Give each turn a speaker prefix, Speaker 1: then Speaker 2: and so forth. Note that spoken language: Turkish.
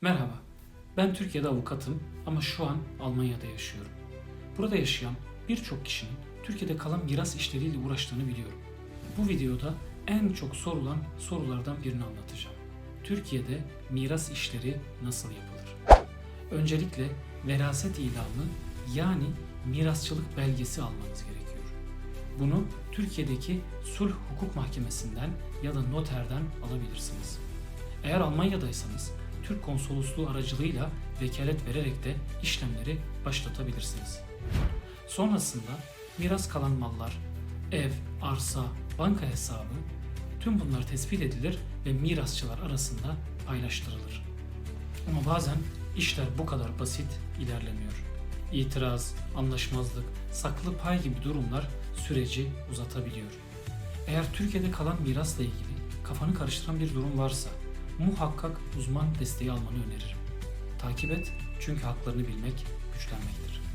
Speaker 1: Merhaba, ben Türkiye'de avukatım ama şu an Almanya'da yaşıyorum. Burada yaşayan birçok kişinin Türkiye'de kalan miras işleriyle uğraştığını biliyorum. Bu videoda en çok sorulan sorulardan birini anlatacağım. Türkiye'de miras işleri nasıl yapılır? Öncelikle veraset ilanı yani mirasçılık belgesi almanız gerekiyor. Bunu Türkiye'deki sulh hukuk mahkemesinden ya da noterden alabilirsiniz. Eğer Almanya'daysanız Türk konsolosluğu aracılığıyla vekalet vererek de işlemleri başlatabilirsiniz. Sonrasında miras kalan mallar, ev, arsa, banka hesabı tüm bunlar tespit edilir ve mirasçılar arasında paylaştırılır. Ama bazen işler bu kadar basit ilerlemiyor. İtiraz, anlaşmazlık, saklı pay gibi durumlar süreci uzatabiliyor. Eğer Türkiye'de kalan mirasla ilgili kafanı karıştıran bir durum varsa muhakkak uzman desteği almanı öneririm. Takip et çünkü haklarını bilmek güçlenmekte.